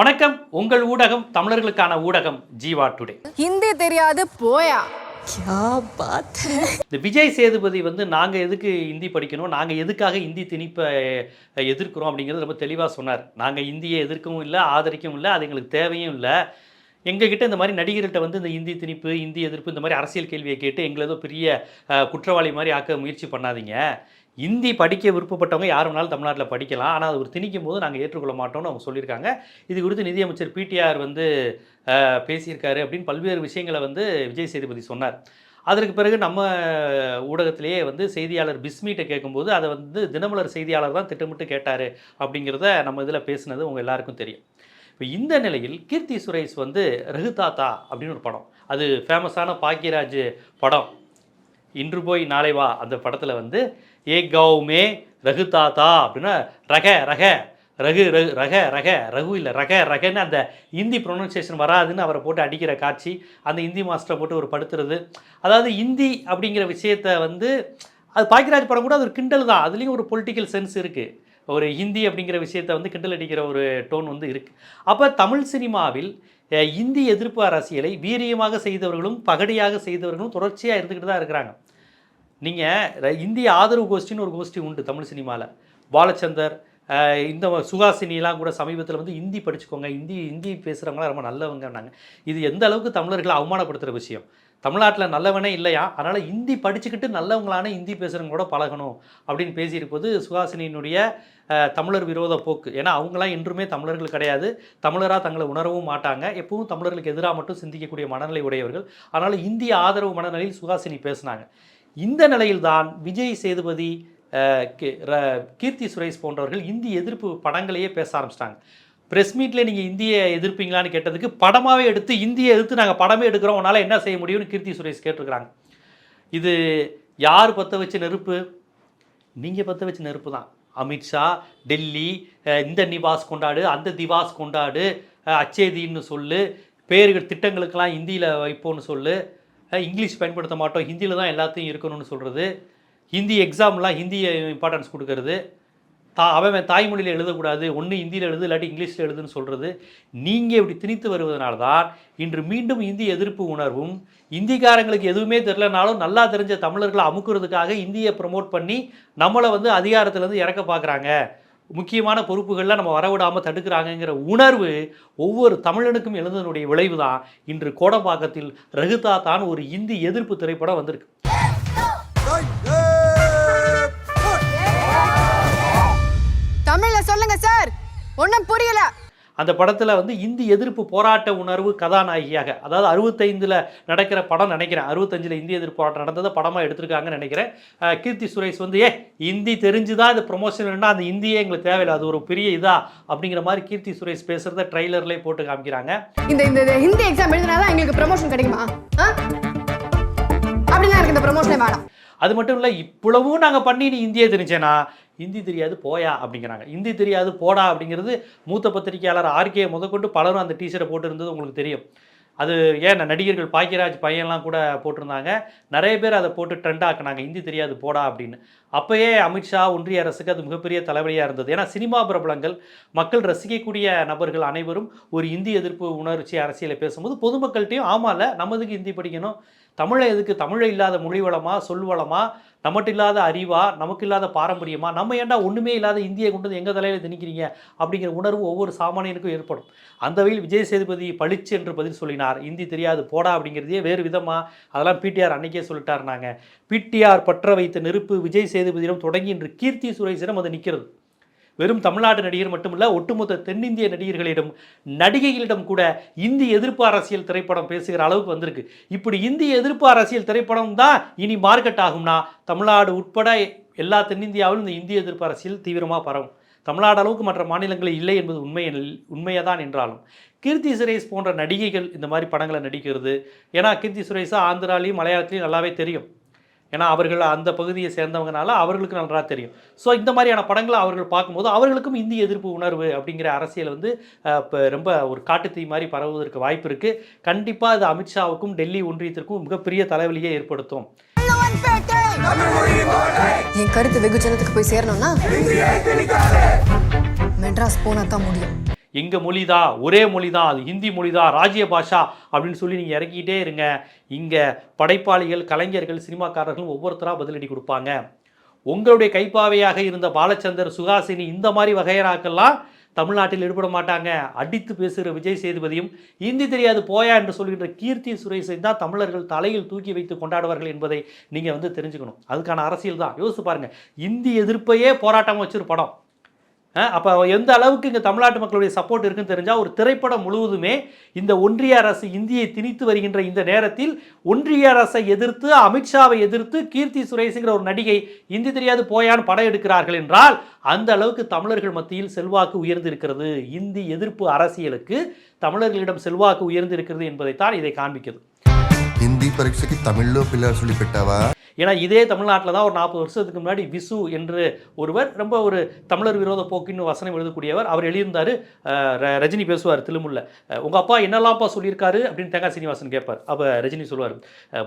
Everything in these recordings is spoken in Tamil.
வணக்கம். உங்கள் ஊடகம் தமிழர்களுக்கான ஊடகம் ஜீவா டுடே. ஹிந்தி தெரியாது போயா. இந்த விஜய் சேதுபதி வந்து நாங்கள் எதுக்கு ஹிந்தி படிக்கணும் நாங்கள் எதுக்காக ஹிந்தி திணிப்பை எதிர்க்கிறோம் அப்படிங்கிறது ரொம்ப தெளிவாக சொன்னார். நாங்கள் இந்தியை எதிர்க்கவும் இல்லை ஆதரிக்கவும் இல்லை அது எங்களுக்கு தேவையும் இல்லை. எங்ககிட்ட இந்த மாதிரி நடிகர்கிட்ட வந்து இந்த இந்தி திணிப்பு இந்தி எதிர்ப்பு இந்த மாதிரி அரசியல் கேள்வியை கேட்டு எங்களை ஏதோ பெரிய குற்றவாளி மாதிரி ஆக்க முயற்சி பண்ணாதீங்க. ஹிந்தி படிக்க விருப்பப்பட்டவங்க யார் வேணாலும் தமிழ்நாட்டில் படிக்கலாம். ஆனால் அது ஒரு திணிக்கும் போது நாங்கள் ஏற்றுக்கொள்ள மாட்டோம்னு அவங்க சொல்லியிருக்காங்க. இது குறித்து நிதியமைச்சர் பிடிஆர் வந்து பேசியிருக்காரு அப்படின்னு பல்வேறு விஷயங்களை வந்து விஜய் சேதுபதி சொன்னார். அதற்கு பிறகு நம்ம ஊடகத்திலேயே வந்து செய்தியாளர் பிஸ்மீட்டை கேட்கும்போது அதை வந்து தினமலர் செய்தியாளர் தான் திட்டமிட்டு கேட்டார் அப்படிங்கிறத நம்ம இதில் பேசினது உங்கள் எல்லாருக்கும் தெரியும். இப்போ இந்த நிலையில் கீர்த்தி சுரேஷ் வந்து ரகுதாத்தா அப்படின்னு ஒரு படம். அது ஃபேமஸான பாக்கியராஜ் படம். இன்று போய் நாளை வா அந்த படத்தில் வந்து ஏ கௌமே ரகுதாத்தா அப்படின்னா ரக ரக. ரகு ரகு ரக ரக. ரகு இல்லை ரக ரகன்னு அந்த ஹிந்தி ப்ரொனன்சியேஷன் வராதுன்னு அவரை போட்டு அடிக்கிற காட்சி அந்த ஹிந்தி மாஸ்டரை போட்டு ஒரு படுத்துறது. அதாவது ஹிந்தி அப்படிங்கிற விஷயத்த வந்து அது பாக்கியராஜ் படம் கூட அது ஒரு கிண்டல் தான். அதுலேயும் ஒரு பொலிட்டிக்கல் சென்ஸ் இருக்குது ஒரு ஹிந்தி அப்படிங்கிற விஷயத்தை வந்து கிண்டல் அடிக்கிற ஒரு டோன் வந்து இருக்குது அப்போ தமிழ் சினிமாவில் இந்தி எதிர்ப்பு அரசியலை வீரியமாக செய்தவர்களும் பகடியாக செய்தவர்களும் தொடர்ச்சியாக இருந்துக்கிட்டு தான் இருக்கிறாங்க. நீங்கள் இந்திய ஆதரவு கோஷ்டின்னு ஒரு கோஷ்டி உண்டு தமிழ் சினிமாவில் பாலச்சந்தர் இந்த சுகாசினிலாம் கூட சமீபத்தில் வந்து ஹிந்தி படிச்சுக்கோங்க ஹிந்தி ஹிந்தி பேசுகிறவங்களாம் ரொம்ப நல்லவங்கன்னாங்க. இது எந்த அளவுக்கு தமிழர்களை அவமானப்படுத்துகிற விஷயம்? தமிழ்நாட்டில் நல்லவனே இல்லையா? அதனால் ஹிந்தி படிச்சுக்கிட்டு நல்லவங்களான ஹிந்தி பேசுகிறவங்க கூட பழகணும் அப்படின்னு பேசியிருப்பது சுஹாசினியினுடைய தமிழர் விரோத போக்கு. ஏன்னா அவங்களாம் என்றுமே தமிழர்கள் கிடையாது. தமிழராக தங்களை உணரவும் மாட்டாங்க. எப்பவும் தமிழர்களுக்கு எதிராக மட்டும் சிந்திக்கக்கூடிய மனநிலை உடையவர்கள். அதனால் இந்திய ஆதரவு மனநிலையில் சுகாசினி பேசினாங்க. இந்த நிலையில்தான் விஜய் சேதுபதி கி- ர- கீர்த்தி சுரேஷ் போன்றவர்கள் இந்தி எதிர்ப்பு படங்களையே பேச ஆரம்பிச்சிட்டாங்க. ப்ரெஸ் மீட்டில் நீங்கள் இந்தியை எதிர்ப்பீங்களான்னு கேட்டதுக்கு படமாகவே எடுத்து இந்தியை எதிர்த்து நாங்கள் படமே எடுக்கிறோம் உன்னால் என்ன செய்ய முடியும்னு கீர்த்தி சுரேஷ் கேட்டிருக்கிறாங்க. இது யார் பற்ற வச்ச நெருப்பு? நீங்கள் பற்ற வச்ச நெருப்பு தான். அமித்ஷா டெல்லி இந்த நிவாஸ் கொண்டாடு அந்த திவாஸ் கொண்டாடு அச்சேதின்னு சொல்லு பேர்கள் திட்டங்களுக்கெல்லாம் ஹிந்தியில் வைப்போம்னு சொல்லு இங்கிலீஷ் பயன்படுத்த மாட்டோம் ஹிந்தியில் தான் எல்லாத்தையும் இருக்கணும்னு சொல்கிறது ஹிந்தி எக்ஸாம்லாம் ஹிந்தியை இம்பார்ட்டன்ஸ் கொடுக்கறது. தா அவன் தாய்மொழியில் எழுதக்கூடாது ஒன்று ஹிந்தியில் எழுது இல்லாட்டி இங்கிலீஷில் எழுதுன்னு சொல்கிறது நீங்கள் இப்படி திணித்து வருவதனால தான் இன்று மீண்டும் இந்தி எதிர்ப்பு உணர்வும் இந்திக்காரங்களுக்கு எதுவுமே தெரிலனாலும் நல்லா தெரிஞ்ச தமிழர்களை அமுக்குறதுக்காக இந்தியை ப்ரமோட் பண்ணி நம்மளை வந்து அதிகாரத்துலேருந்து இறக்க பார்க்குறாங்க. முக்கியமான பொறுப்புகளில் நம்ம வரவிடாமல் தடுக்கிறாங்கங்கிற உணர்வு ஒவ்வொரு தமிழனுக்கும் எழுந்ததனுடைய விளைவு தான் இன்று கோடம்பாக்கத்தில் ரகுதா தான் ஒரு இந்தி எதிர்ப்பு திரைப்படம் வந்திருக்கு. தமிழ்ல சொல்லுங்க சார். ஒன்றும் புரியல. அந்த படத்தில் வந்து இந்தி எதிர்ப்பு போராட்ட உணர்வு கதாநாயகியாக அதாவது அறுபத்தைந்தில் நடக்கிற படம் நினைக்கிறேன். அறுபத்தஞ்சில் இந்திய எதிர்ப்பு போராட்டம் நடந்ததை படமாக எடுத்திருக்காங்கன்னு நினைக்கிறேன். கீர்த்தி சுரேஷ் வந்து ஏ இந்தி தெரிஞ்சு தான் இது ப்ரொமோஷன்னா அந்த இந்தியே எங்களுக்கு தேவையில்லை. அது ஒரு பெரிய இதா? அப்படிங்கிற மாதிரி கீர்த்தி சுரேஷ் பேசுகிறத ட்ரைலர்லேயே போட்டு காமிக்கிறாங்க. இந்த இந்த ஹிந்தி எக்ஸாம் எழுதினாதான் எங்களுக்கு ப்ரமோஷன் கிடைக்குமா? ஆ? அப்படிலாம் எனக்கு இந்த ப்ரமோஷனே வேணாம் அது மட்டும் இல்லை இவ்வளவும் நாங்கள் பண்ணி நீ இந்தியை தெரிஞ்சேனா? ஹிந்தி தெரியாது போயா அப்படிங்கிறாங்க. ஹிந்தி தெரியாது போடா அப்படிங்கிறது மூத்த பத்திரிகையாளர் ஆர்கே முதற்கொண்டு பலரும் அந்த டீஷர்ட்டை போட்டிருந்தது உங்களுக்கு தெரியும். அது ஏன் நடிகர்கள் பாக்கியராஜ் பையன்லாம் கூட போட்டிருந்தாங்க. நிறைய பேர் அதை போட்டு ட்ரெண்ட் ஆக்குனாங்க. ஹிந்தி தெரியாது போடா அப்படின்னு. அப்போயே அமித்ஷா ஒன்றிய அரசுக்கு அது மிகப்பெரிய தலைவலியாக இருந்தது. ஏன்னா சினிமா பிரபலங்கள் மக்கள் ரசிக்கக்கூடிய நபர்கள் அனைவரும் ஒரு இந்தி எதிர்ப்பு உணர்ச்சி அரசியலை பேசும்போது பொதுமக்கள்கிட்டையும் இல்லை நம்மதுக்கு ஹிந்தி படிக்கணும். தமிழை எதுக்கு? தமிழை இல்லாத மொழி வளமா சொல் வளமா நம்மகிட்ட இல்லாத அறிவா நமக்கு இல்லாத பாரம்பரியமா நம்ம ஏண்டா ஒன்றுமே இல்லாத இந்தியை கொண்டு வந்து எங்கள் தலையில் திணிக்கிறீங்க? அப்படிங்கிற உணர்வு ஒவ்வொரு சாமானியனுக்கும் ஏற்படும். அந்த வகையில் விஜய் சேதுபதி பளிச்சு என்று பதில் சொல்லினார். இந்தி தெரியாது போடா அப்படிங்கிறதையே வேறு விதமாக அதெல்லாம் பிடிஆர் அன்னைக்கே சொல்லிட்டாருனாங்க. பிடிஆர் பற்ற வைத்த நெருப்பு விஜய் சேதுபதியிடம் தொடங்கி இன்று கீர்த்தி சுரேஷிடம் அது நிற்கிறது. வெறும் தமிழ்நாட்டு நடிகர் மட்டுமல்ல ஒட்டுமொத்த தென்னிந்திய நடிகர்களிடம் நடிகைகளிடம் கூட இந்தி எதிர்ப்பு அரசியல் திரைப்படம் பேசுகிற அளவுக்கு வந்திருக்கு. இப்படி இந்தி எதிர்ப்பு அரசியல் திரைப்படம் தான் இனி மார்க்கெட் ஆகும்னா தமிழ்நாடு உட்பட எல்லா தென்னிந்தியாவிலும் இந்த இந்திய எதிர்ப்பு அரசியல் தீவிரமாக பரவும். தமிழ்நாடு அளவுக்கு மற்ற மாநிலங்களில் இல்லை என்பது உண்மை உண்மையாக தான் என்றாலும். கீர்த்தி சுரேஷ் போன்ற நடிகைகள் இந்த மாதிரி படங்களை நடிக்கிறது. ஏன்னா கீர்த்தி சுரேஷா ஆந்திராலையும் மலையாளத்திலையும் நல்லாவே தெரியும். ஏன்னா அவர்கள் அந்த பகுதியை சேர்ந்தவங்கனால அவர்களுக்கு நல்லா தெரியும். ஸோ இந்த மாதிரியான படங்களை அவர்கள் பார்க்கும்போது அவர்களுக்கும் இந்தி எதிர்ப்பு உணர்வு அப்படிங்கிற அரசியல் வந்து இப்போ ரொம்ப ஒரு காட்டுத்தீ மாதிரி பரவுவதற்கு வாய்ப்பு இருக்குது கண்டிப்பாக அது அமித்ஷாவுக்கும் டெல்லி ஒன்றியத்திற்கும் மிகப்பெரிய தலைவலியை ஏற்படுத்தும். என் கருத்து வெகுஜனத்துக்கு போய் சேரணும்னா? மெட்ராஸ் போனா தான் முடியும். எங்கள் மொழி தான் ஒரே மொழி தான் அது ஹிந்தி மொழி தான் ராஜ்ய பாஷா? அப்படின்னு சொல்லி நீங்கள் இறக்கிக்கிட்டே இருங்க. இங்கே படைப்பாளிகள் கலைஞர்கள் சினிமாக்காரர்கள் ஒவ்வொருத்தராக பதிலடி கொடுப்பாங்க. உங்களுடைய கைப்பாவையாக இருந்த பாலச்சந்தர் சுஹாசினி இந்த மாதிரி வகையராக்கெல்லாம் தமிழ்நாட்டில் ஈடுபட மாட்டாங்க. அடித்து பேசுகிற விஜய் சேதுபதியும் இந்தி தெரியாது போயா என்று சொல்கின்ற கீர்த்தி சுரேஷை தான் தமிழர்கள் தலையில் தூக்கி வைத்து கொண்டாடுவார்கள் என்பதை நீங்கள் வந்து தெரிஞ்சுக்கணும். அதுக்கான அரசியல் தான். யோசிச்சு பாருங்கள் இந்தி எதிர்ப்பையே போராட்டமாக வச்சுரு படம். அப்போ எந்த அளவுக்கு இங்கே தமிழ்நாட்டு மக்களுடைய சப்போர்ட் இருக்குன்னு தெரிஞ்சால் ஒரு திரைப்படம் முழுவதுமே இந்த ஒன்றிய அரசு இந்தியை திணித்து வருகின்ற இந்த நேரத்தில் ஒன்றிய அரசை எதிர்த்து அமித்ஷாவை எதிர்த்து கீர்த்தி சுரேஷுங்கிற ஒரு நடிகை இந்தி தெரியாது போயான்னு படம் எடுக்கிறார்கள் என்றால் அந்த அளவுக்கு தமிழர்கள் மத்தியில் செல்வாக்கு உயர்ந்திருக்கிறது இந்தி எதிர்ப்பு அரசியலுக்கு தமிழர்களிடம் செல்வாக்கு உயர்ந்திருக்கிறது என்பதைத்தான் இதை காண்பிக்கிறது హిందీ పరీక్షకి తమిళ్లో పిల్లలు சொல்லி పెట్టావా ஏன்னா இதே தமிழ்நாட்டில் தான் ஒரு நாற்பது வருஷத்துக்கு முன்னாடி விசு என்று ஒருவர் ரொம்ப ஒரு தமிழர் விரோத போக்கின்னு வசனம் எழுதக்கூடியவர் அவர் எழுதியிருந்தார் ரஜினி பேசுவார் திருமுல்ல. உங்கள் அப்பா என்னெல்லாம்ப்பா சொல்லியிருக்காரு அப்படின்னு தேங்காய் சீனிவாசன் கேட்பார். அப்போ ரஜினி சொல்லுவார்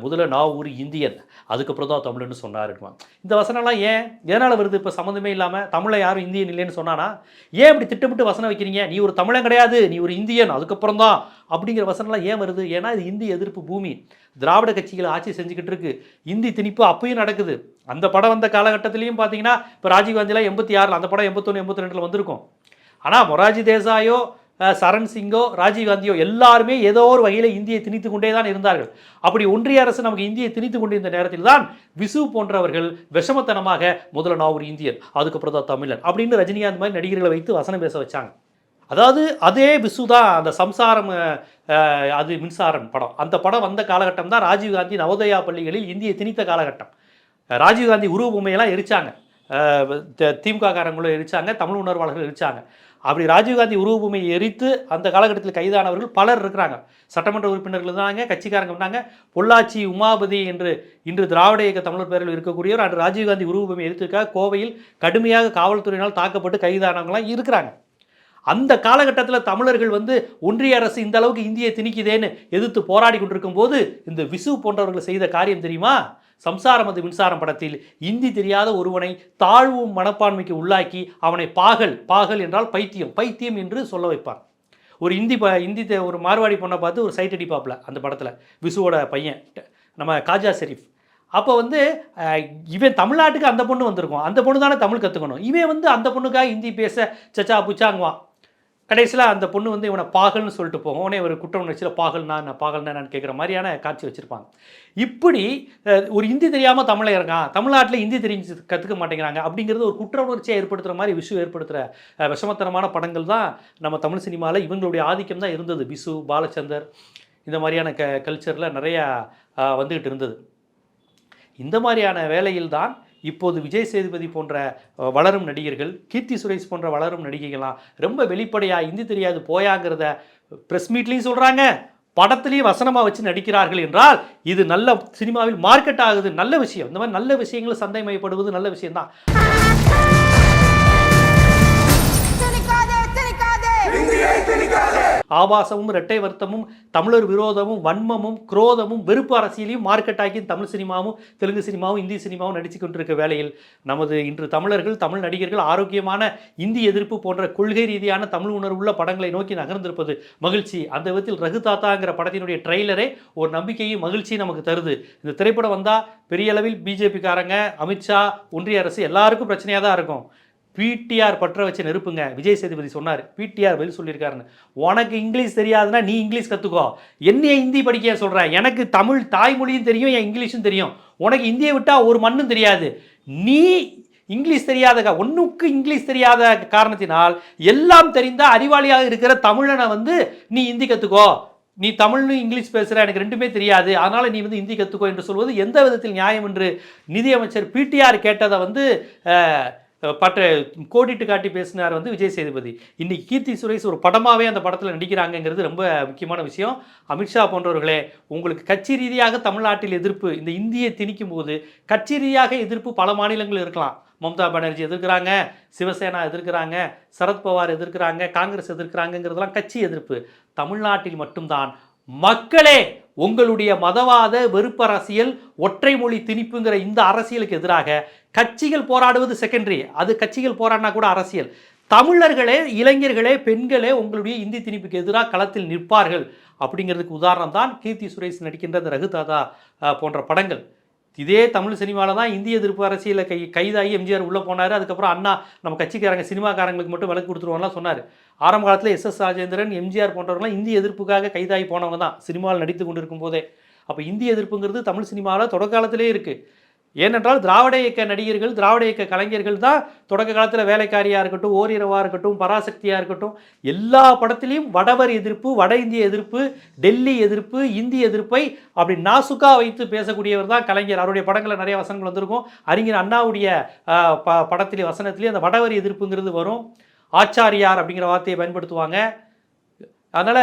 முதல்ல நான் ஒரு இந்தியன் அதுக்கப்புறம் தான் தமிழ்னு சொன்னாருமா இந்த வசனம்லாம் ஏன் எதனால் வருது? இப்போ சம்மந்தமே இல்லாமல் தமிழை யாரும் இந்தியன் இல்லைன்னு சொன்னானா ஏன் இப்படி திட்டமிட்டு வசனம் வைக்கிறீங்க? நீ ஒரு தமிழன் கிடையாது நீ ஒரு இந்தியன் அதுக்கப்புறம் தான் அப்படிங்கிற வசனம்லாம் ஏன் வருது? ஏன்னா இது இந்தி எதிர்ப்பு பூமி. திராவிட கட்சிகள் ஆட்சி செஞ்சுக்கிட்டு இருக்கு. இந்தி திணி இப்போ அப்பயும் நடக்குது. அந்த படம் வந்த காலகட்டத்திலையும் பார்த்தீங்கன்னா இப்போ ராஜீவ்காந்திலாம் எண்பத்தி ஆறில் அந்த படம் எண்பத்தொன்று எண்பத்தி ரெண்டில் வந்திருக்கும். ஆனால் மொராஜி தேசாயோ சரண் சிங்கோ ராஜீவ்காந்தியோ எல்லாருமே ஏதோ ஒரு வகையில் இந்தியை திணித்து கொண்டே தான் இருந்தார்கள். அப்படி ஒன்றிய அரசு நமக்கு இந்தியை திணித்து கொண்டிருந்த நேரத்தில் தான் விசு போன்றவர்கள் விஷமத்தனமாக முதல்ல நான் ஒரு இந்தியன் அதுக்கப்புறம் தான் தமிழன் அப்படின்னு ரஜினிகாந்த் மாதிரி நடிகர்களை வைத்து வசனம் பேச வச்சாங்க. அதாவது அதே விசு தான் அந்த சம்சாரம் அது மின்சாரம் படம். அந்த படம் வந்த காலகட்டம் தான் ராஜீவ்காந்தி நவோதயா பள்ளிகளில் இந்தியை திணித்த காலகட்டம். ராஜீவ்காந்தி உருவ பொம்மையெல்லாம் எரிச்சாங்க. திமுககாரங்களும் த- எரிச்சாங்க தமிழ் உணர்வாளர்கள் எரிச்சாங்க. அப்படி ராஜீவ்காந்தி உருவபூமியை எரித்து அந்த காலகட்டத்தில் கைதானவர்கள் பலர் இருக்கிறாங்க. சட்டமன்ற உறுப்பினர்கள் இருந்தாங்க கட்சிக்காரங்க இருந்தாங்க பொள்ளாச்சி உமாபதி என்று இன்று திராவிட இயக்க தமிழர் பேரில் இருக்கக்கூடியவர் அன்று ராஜீவ்காந்தி உருவ பொம்மை எரித்திருக்காக கோவையில் கடுமையாக காவல்துறையினால் தாக்கப்பட்டு கைதானவங்களாம் இருக்கிறாங்க. அந்த காலகட்டத்தில் தமிழர்கள் வந்து ஒன்றிய அரசு இந்த அளவுக்கு இந்தியை திணிக்குதேன்னு எதிர்த்து போராடி கொண்டிருக்கும் போது இந்த விசு போன்றவர்கள் செய்த காரியம் தெரியுமா? சம்சாரம் அது மின்சாரம் படத்தில் இந்தி தெரியாத ஒருவனை தாழ்வும் மனப்பான்மைக்கு உள்ளாக்கி அவனை பாகல் பாகல் என்றால் பைத்தியம் பைத்தியம் என்று சொல்ல வைப்பான். ஒரு இந்தி ப இந்தி ஒரு மார்வாடி பொண்ணை பார்த்து ஒரு சைட் அடிப்பாப்பில் அந்த படத்தில் விசுவோட பையன் நம்ம காஜா ஷெரீஃப் அப்போ வந்து இவன் தமிழ்நாட்டுக்கு அந்த பொண்ணு வந்திருக்கும் அந்த பொண்ணு தானே தமிழ் கற்றுக்கணும் இவன் வந்து அந்த பொண்ணுக்காக ஹிந்தி பேச சச்சா புச்சாங்குவான். கடைசியில் அந்த பொண்ணு வந்து இவனை பாகல்னு சொல்லிட்டு போகும். உடனே ஒரு குற்ற உணர்ச்சியில் பாகல்னா நான் பாகல்னா நான் கேட்குற மாதிரியான காட்சி வச்சுருப்பாங்க. இப்படி ஒரு ஹிந்தி தெரியாமல் தமிழை இருக்கான் தமிழ்நாட்டில் ஹிந்தி தெரிஞ்சு கற்றுக்க மாட்டேங்கிறாங்க. அப்படிங்கிறது ஒரு குற்ற உணர்ச்சியை ஏற்படுத்துகிற மாதிரி விஷயம் ஏற்படுத்துகிற விஷமத்தனமான படங்கள் தான் நம்ம தமிழ் சினிமாவில் இவங்களுடைய ஆதிக்கம் தான் இருந்தது. பிசு பாலச்சந்தர் இந்த மாதிரியான க கல்ச்சரில் நிறையா வந்துக்கிட்டு இருந்தது. இந்த மாதிரியான வேளையில்தான் இப்போது விஜய் சேதுபதி போன்ற வளரும் நடிகர்கள் கீர்த்தி சுரேஷ் போன்ற வளரும் நடிகைகள்லாம் ரொம்ப வெளிப்படையாக இந்தி தெரியாது போயாங்கிறத ப்ரெஸ் மீட்லேயும் சொல்கிறாங்க படத்துலேயும் வசனமாக வச்சு நடிக்கிறார்கள் என்றால் இது நல்ல சினிமாவில் மார்க்கெட் ஆகுது. நல்ல விஷயம். இந்த மாதிரி நல்ல விஷயங்கள் சந்தைமயப்படுவது நல்ல விஷயம்தான். ஆபாசமும் இரட்டை வருத்தமும் தமிழர் விரோதமும் வன்மமும் குரோதமும் வெறுப்பு அரசியலையும் மார்க்கெட் ஆக்கி தமிழ் சினிமாவும் தெலுங்கு சினிமாவும் இந்தி சினிமாவும் நடித்து கொண்டிருக்க வேளையில் நமது இன்று தமிழர்கள் தமிழ் நடிகர்கள் ஆரோக்கியமான இந்தி எதிர்ப்பு போன்ற கொள்கை ரீதியான தமிழ் உணர்வுள்ள படங்களை நோக்கி நகர்ந்திருப்பது மகிழ்ச்சி. அந்த விதத்தில் ரகு தாத்தாங்கிற படத்தினுடைய ட்ரெய்லரே ஒரு நம்பிக்கையும் மகிழ்ச்சியும் நமக்கு தருது. இந்த திரைப்படம் வந்தால் பெரிய அளவில் பிஜேபிக்காரங்க அமித்ஷா ஒன்றிய அரசு எல்லாருக்கும் பிரச்சனையாக தான் இருக்கும். பிடிஆர் பற்ற வச்சு நெருப்புங்க. விஜய் சேதுபதி சொன்னார். பிடிஆர் பதில் சொல்லியிருக்காருன்னு. உனக்கு இங்கிலீஷ் தெரியாதுன்னா நீ இங்கிலீஷ் கற்றுக்கோ என்னைய ஹிந்தி படிக்க சொல்கிறேன் எனக்கு தமிழ் தாய்மொழியும் தெரியும் என் இங்கிலீஷும் தெரியும். உனக்கு இந்தியை விட்டால் ஒரு மண்ணும் தெரியாது. நீ இங்கிலீஷ் தெரியாத ஒன்றுக்கு இங்கிலீஷ் தெரியாத காரணத்தினால் எல்லாம் தெரிந்த அறிவாளியாக இருக்கிற தமிழனை வந்து நீ ஹிந்தி கற்றுக்கோ நீ தமிழ்னு இங்கிலீஷ் பேசுகிற எனக்கு ரெண்டுமே தெரியாது. அதனால் நீ வந்து ஹிந்தி கற்றுக்கோ என்று சொல்வது எந்த விதத்தில் நியாயம் என்று நிதியமைச்சர் பிடிஆர் கேட்டதை வந்து பட்ட கோடிட்டு காட்டி பேசினார் வந்து விஜய் சேதுபதி. இன்னைக்கு கீர்த்தி சுரேஷ் ஒரு படமாகவே அந்த படத்தில் நடிக்கிறாங்கங்கிறது ரொம்ப முக்கியமான விஷயம். அமித்ஷா போன்றவர்களே உங்களுக்கு கட்சி ரீதியாக தமிழ்நாட்டில் எதிர்ப்பு இந்த இந்தியை திணிக்கும் போது கட்சி ரீதியாக எதிர்ப்பு பல மாநிலங்கள் இருக்கலாம். மம்தா பானர்ஜி எதிர்க்கிறாங்க சிவசேனா எதிர்க்கிறாங்க சரத்பவார் எதிர்க்கிறாங்க காங்கிரஸ் எதிர்க்கிறாங்கங்கிறதெல்லாம் கட்சி எதிர்ப்பு. தமிழ்நாட்டில் மட்டும்தான். மக்களே உங்களுடைய மதவாத வெறுப்பு அரசியல் ஒற்றை மொழி திணிப்புங்கிற இந்த அரசியலுக்கு எதிராக கட்சிகள் போராடுவது செகண்டரி அது கட்சிகள் போராடினா கூட அரசியல். தமிழர்களே இளைஞர்களே பெண்களே உங்களுடைய இந்தி திணிப்புக்கு எதிராக களத்தில் நிற்பார்கள். அப்படிங்கிறதுக்கு உதாரணம் தான் கீர்த்தி சுரேஷ் நடிக்கின்ற அந்த ரகுதாதா போன்ற படங்கள். இதே தமிழ் சினிமாவில் தான் இந்திய எதிர்ப்பு அரசியலில் கை கைதாகி எம்ஜிஆர் உள்ளே போனார். அதுக்கப்புறம் அண்ணா நம்ம கட்சிக்காரங்க சினிமாக்காரங்களுக்கு மட்டும் விலக்கு கொடுத்துருவோம்லாம் சொன்னார். ஆரம்ப காலத்தில் எஸ். எஸ். ராஜேந்திரன் எம்ஜிஆர் போன்றவங்களாம் இந்திய எதிர்ப்புக்காக கைதாகி போனவங்க தான். சினிமாவில் நடித்து கொண்டிருக்கும் போதே. அப்போ இந்திய எதிர்ப்புங்கிறது தமிழ் சினிமாவில் தொடக்காலத்திலே இருக்குது ஏனென்றால் திராவிட இயக்க நடிகர்கள் திராவிட இயக்க கலைஞர்கள் தான் தொடக்க காலத்தில் வேலைக்காரியாக இருக்கட்டும் ஓரிரவாக இருக்கட்டும் பராசக்தியாக இருக்கட்டும் எல்லா படத்திலையும் வடவர் எதிர்ப்பு வட இந்திய எதிர்ப்பு டெல்லி எதிர்ப்பு இந்தி எதிர்ப்பை அப்படி நாசுக்கா வைத்து பேசக்கூடியவர் தான் கலைஞர். அவருடைய படங்களில் நிறைய வசனங்கள் வந்திருக்கும். அறிஞர் அண்ணாவுடைய ப படத்திலே வசனத்திலே அந்த வடவர் எதிர்ப்புங்கிறது வரும். ஆச்சாரியார் அப்படிங்கிற வார்த்தையை பயன்படுத்துவாங்க. அதனால்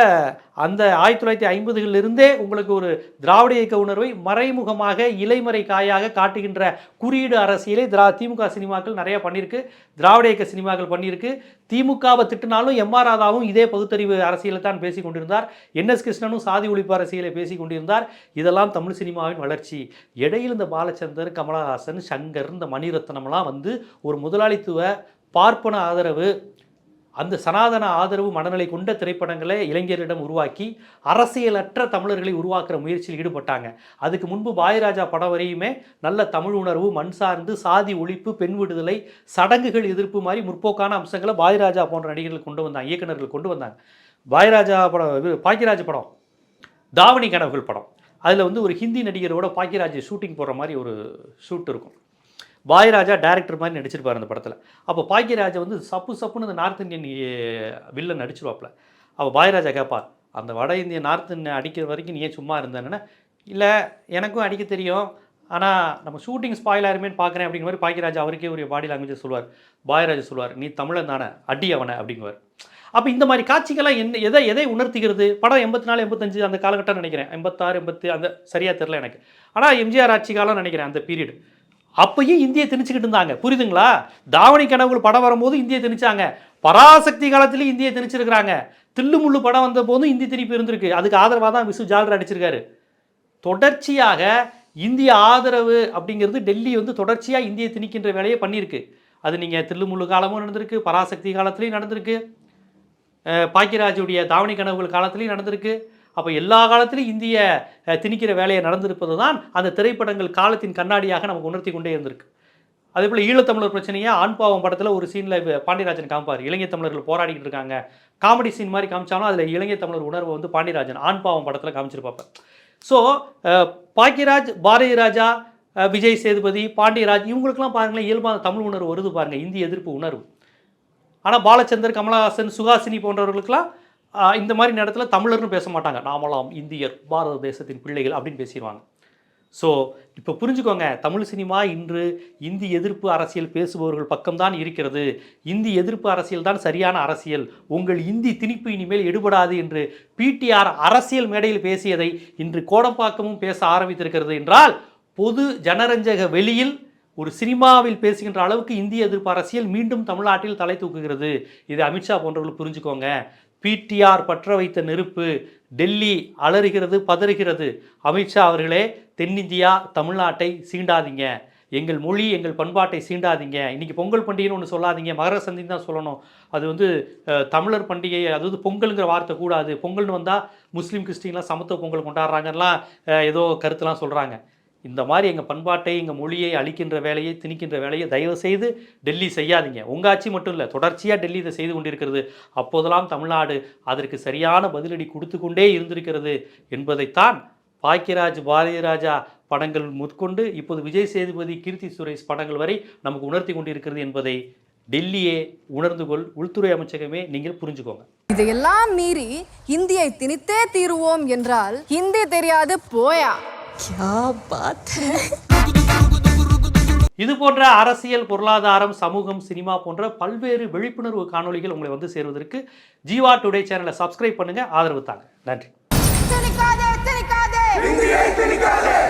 அந்த ஆயிரத்தி தொள்ளாயிரத்தி ஐம்பதுகளிலிருந்தே உங்களுக்கு ஒரு திராவிட இயக்க உணர்வை மறைமுகமாக இலைமறை காயாக காட்டுகின்ற குறியீடு அரசியலை திரா திமுக சினிமாக்கள் நிறையா பண்ணியிருக்கு. திராவிட இயக்க சினிமாக்கள் பண்ணியிருக்கு. திமுகவை திட்டினாலும் எம் ஆர் ராதாவும் இதே பகுத்தறிவு அரசியலை தான் பேசி கொண்டிருந்தார். என் எஸ் கிருஷ்ணனும் சாதி ஒழிப்பு அரசியலை பேசி கொண்டிருந்தார். இதெல்லாம் தமிழ் சினிமாவின் வளர்ச்சி. இடையில் இந்த பாலச்சந்தர் கமலஹாசன் சங்கர் இந்த மணிரத்னம்லாம் வந்து ஒரு முதலாளித்துவ பார்ப்பன ஆதரவு அந்த சனாதன ஆதரவு மனநிலை கொண்ட திரைப்படங்களை இளைஞரிடம் உருவாக்கி அரசியலற்ற தமிழர்களை உருவாக்குற முயற்சியில் ஈடுபட்டாங்க. அதுக்கு முன்பு பாயராஜா படம் வரையுமே நல்ல தமிழ் உணர்வு மண் சார்ந்து சாதி ஒழிப்பு பெண் விடுதலை சடங்குகள் எதிர்ப்பு மாதிரி முற்போக்கான அம்சங்களை பாயராஜா போன்ற நடிகர்கள் கொண்டு வந்தாங்க இயக்குநர்கள் கொண்டு வந்தாங்க. பாயராஜா படம் இது பாக்கியராஜ் படம் தாவணி கனவுகள் படம். அதில் வந்து ஒரு ஹிந்தி நடிகரோட பாக்கியராஜ் ஷூட்டிங் போடுற மாதிரி ஒரு ஷூட் இருக்கும். பாய்ராஜா டேரக்டர் மாதிரி நடிச்சிருப்பார் அந்த படத்தில். அப்போ பாக்கியராஜா வந்து சப்பு சப்புன்னு அந்த நார்த் இந்தியன் வில்லன் நடிச்சிருவாப்புல அப்போ பாய்ராஜா கேட்பார் அந்த வட இந்திய நார்த் இந்தியன் அடிக்கிற வரைக்கும் நீ ஏன் சும்மா இருந்தேன்னா இல்லை எனக்கும் அடிக்க தெரியும். ஆனால் நம்ம ஷூட்டிங் ஸ்பாயில் ஆயிருமேன்னு பார்க்குறேன் அப்படிங்கிற மாதிரி பாக்கியராஜா அவருக்கே ஒரு பாடி லாங்குவேஜ் சொல்லுவார். பாயராஜா சொல்லுவார் நீ தமிழன் தானே அடி அவனை அப்படிங்குவார். அப்போ இந்த மாதிரி காட்சிகள்லாம் என்ன எதை எதை உணர்த்துகிறது? படம் எண்பத்தி நாலு எண்பத்தஞ்சு அந்த காலகட்டம் நினைக்கிறேன். எண்பத்தாறு எண்பத்தி அந்த சரியாக தெரில எனக்கு. ஆனால் எம்ஜிஆர் ஆட்சி காலம் நினைக்கிறேன் அந்த பீரியட் அப்பயும் இந்தியை திணிச்சுக்கிட்டு இருந்தாங்க. புரியுதுங்களா? தாவணி கனவுகள் படம் வரும்போது இந்தியை திணிச்சாங்க. பராசக்தி காலத்துலேயும் இந்தியை திணிச்சிருக்கிறாங்க. தில்லுமுள்ளு படம் வந்த போதும் இந்தி திணிப்பு இருந்திருக்கு. அதுக்கு ஆதரவாக தான் விசு ஜாலர் அடிச்சிருக்காரு. தொடர்ச்சியாக இந்திய ஆதரவு அப்படிங்கிறது டெல்லி வந்து தொடர்ச்சியாக இந்தியை திணிக்கின்ற வேலையை பண்ணியிருக்கு. அது நீங்கள் தில்லுமுள்ளு காலமும் நடந்திருக்கு பராசக்தி காலத்துலேயும் நடந்திருக்கு. பாக்கியராஜுடைய தாவணி கனவுகள் காலத்துலேயும் நடந்திருக்கு. அப்போ எல்லா காலத்திலும் இந்திய திணிக்கிற வேலையை நடந்திருப்பது தான் அந்த திரைப்படங்கள் காலத்தின் கண்ணாடியாக நமக்கு உணர்த்தி கொண்டே இருந்திருக்கு. அதே போல் ஈழத்தமிழர் பிரச்சனையை ஆண் பாவம் படத்தில் ஒரு சீனில் பாண்டியராஜன் காமிப்பார். இளைஞ தமிழர்கள் போராடிக்கிட்டு இருக்காங்க. காமெடி சீன் மாதிரி காமிச்சாலும் அதில் இளைஞர் தமிழர் உணர்வை வந்து பாண்டியராஜன் ஆண் பாவம் படத்தில் காமிச்சிருப்பாப்ப. ஸோ பாக்கியராஜ் பாரதி ராஜா விஜய் சேதுபதி பாண்டியராஜ் இவங்களுக்கெல்லாம் பாருங்களேன் இயல்பான தமிழ் உணர்வு வருது பாருங்கள் இந்திய எதிர்ப்பு உணர்வு. ஆனால் பாலச்சந்தர் கமலஹாசன் சுஹாசினி போன்றவர்களுக்கெல்லாம் இந்த மாதிரி நேரத்தில் தமிழர்னு பேச மாட்டாங்க. நாமலாம் இந்தியர் பாரத தேசத்தின் பிள்ளைகள் அப்படின்னு பேசிடுவாங்க. ஸோ இப்போ புரிஞ்சுக்கோங்க தமிழ் சினிமா இன்று இந்தி எதிர்ப்பு அரசியல் பேசுபவர்கள் பக்கம்தான் இருக்கிறது. இந்தி எதிர்ப்பு அரசியல் தான் சரியான அரசியல். உங்கள் இந்தி திணிப்பு இனிமேல் எடுபடாது என்று பிடிஆர் அரசியல் மேடையில் பேசியதை இன்று கோடம்பாக்கமும் பேச ஆரம்பித்திருக்கிறது என்றால் பொது ஜனரஞ்சக வெளியில் ஒரு சினிமாவில் பேசுகின்ற அளவுக்கு இந்திய எதிர்ப்பு அரசியல் மீண்டும் தமிழ்நாட்டில் தலை தூக்குகிறது. இது அமித்ஷா போன்றவர்கள் புரிஞ்சுக்கோங்க. பிடிஆர் பற்ற வைத்த நெருப்பு டெல்லி அலறுகிறது பதறுகிறது. அமித்ஷா அவர்களே தென்னிந்தியா தமிழ்நாட்டை சீண்டாதீங்க. எங்கள் மொழி எங்கள் பண்பாட்டை சீண்டாதீங்க. இன்றைக்கி பொங்கல் பண்டிகைன்னு ஒன்று சொல்லாதீங்க. மகர சந்தின்னு தான் சொல்லணும். அது வந்து தமிழர் பண்டிகை அதாவது பொங்கலுங்கிற வார்த்தை கூடாது. பொங்கல்னு வந்தால் முஸ்லீம் கிறிஸ்டின்லாம் சமத்துவ பொங்கல் கொண்டாடுறாங்கலாம் ஏதோ கருத்துலாம் சொல்கிறாங்க இந்த மாதிரி எங்கள் பண்பாட்டை எங்கள் மொழியை அழிக்கின்ற வேலையை திணிக்கின்ற வேலையை தயவு செய்து டெல்லி செய்யாதீங்க. உங்கள் ஆட்சி மட்டும் இல்லை தொடர்ச்சியாக டெல்லி இதை செய்து கொண்டிருக்கிறது. அப்போதெல்லாம் தமிழ்நாடு அதற்கு சரியான பதிலடி கொடுத்து கொண்டே இருந்திருக்கிறது என்பதைத்தான் பாக்கியராஜ் பாரதிராஜா படங்கள் முதற்கொண்டு இப்போது விஜய் சேதுபதி கீர்த்தி சுரேஷ் படங்கள் வரை நமக்கு உணர்த்தி கொண்டிருக்கிறது என்பதை டெல்லியே உணர்ந்து கொள் உள்துறை அமைச்சகமே நீங்கள் புரிஞ்சுக்கோங்க. இதையெல்லாம் மீறி இந்தியை திணித்தே தீருவோம் என்றால் ஹிந்தி தெரியாது போயா? கியா பாத் இது போன்ற அரசியல் பொருளாதாரம் சமூகம் சினிமா போன்ற பல்வேறு விழிப்புணர்வு காணொலிகள் உங்களை வந்து சேருவதற்கு ஜீவா டுடே சேனலை சப்ஸ்கிரைப் பண்ணுங்க. ஆதரவு தாங்க. நன்றி.